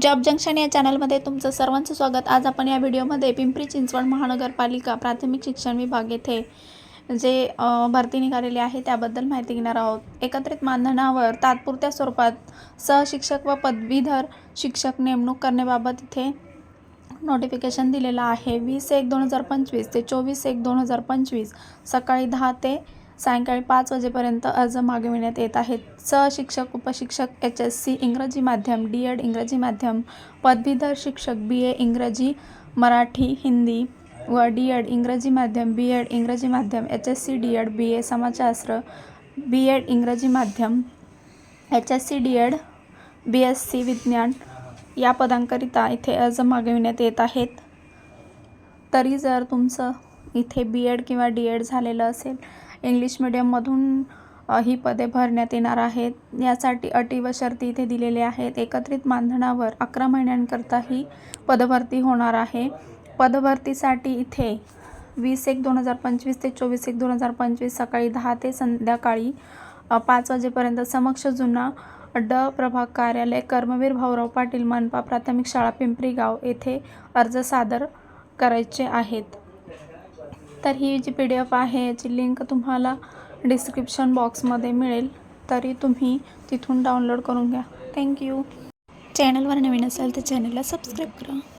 Job junction या चॅनलमध्ये तुमचं सर्वांचं स्वागत. आज आपण या व्हिडिओमध्ये पिंपरी चिंचवड महानगरपालिका प्राथमिक शिक्षण विभाग येथे जे भरती निघालेली आहे त्याबद्दल माहिती घेणार आहोत. एकत्रित मानधनावर तात्पुरत्या स्वरूपात सहशिक्षक व पदवीधर शिक्षक नेमणूक करण्याबाबत इथे नोटिफिकेशन दिलेलं आहे. वीस एक दोन हजार पंचवीस ते चोवीस एक दोन हजार पंचवीस सकाळी दहा ते सायंकाळी पाच वाजेपर्यंत अर्ज मागविण्यात येत आहेत. सहशिक्षक उपशिक्षक एच एस सी इंग्रजी माध्यम डी एड इंग्रजी माध्यम पदवीधर शिक्षक बी ए इंग्रजी मराठी हिंदी व डी एड इंग्रजी माध्यम बी एड इंग्रजी माध्यम H S C D Ed B A समाजशास्त्र बी एड इंग्रजी माध्यम H S C D Ed B S C विज्ञान या पदांकरिता इथे अर्ज मागविण्यात येत आहेत. तरी जर तुमचं इथे बी एड किंवा डी एड झालेलं असेल इंग्लिश मिडियममधून ही पदे भरण्यात येणार आहेत. यासाठी अटी व शर्ती इथे दिलेल्या आहेत. एकत्रित मानधनावर अकरा महिन्यांकरता ही पदभरती होणार आहे. पदभरतीसाठी इथे वीस एक दोन हजार पंचवीस ते चोवीस एक दोन हजार पंचवीस सकाळी दहा ते संध्याकाळी पाच वाजेपर्यंत समक्ष जुना ड प्रभाग कार्यालय कर्मवीर भाऊराव पाटील मनपा प्राथमिक शाळा पिंपरी गाव येथे अर्ज सादर करायचे आहेत. तर ही जी पी डी एफ आहे याची लिंक तुम्हाला डिस्क्रिप्शन बॉक्समध्ये मिळेल. तरी तुम्ही तिथून डाउनलोड करून घ्या. थँक्यू चॅनलवर नवीन असेल तर चॅनलला सबस्क्राईब करा.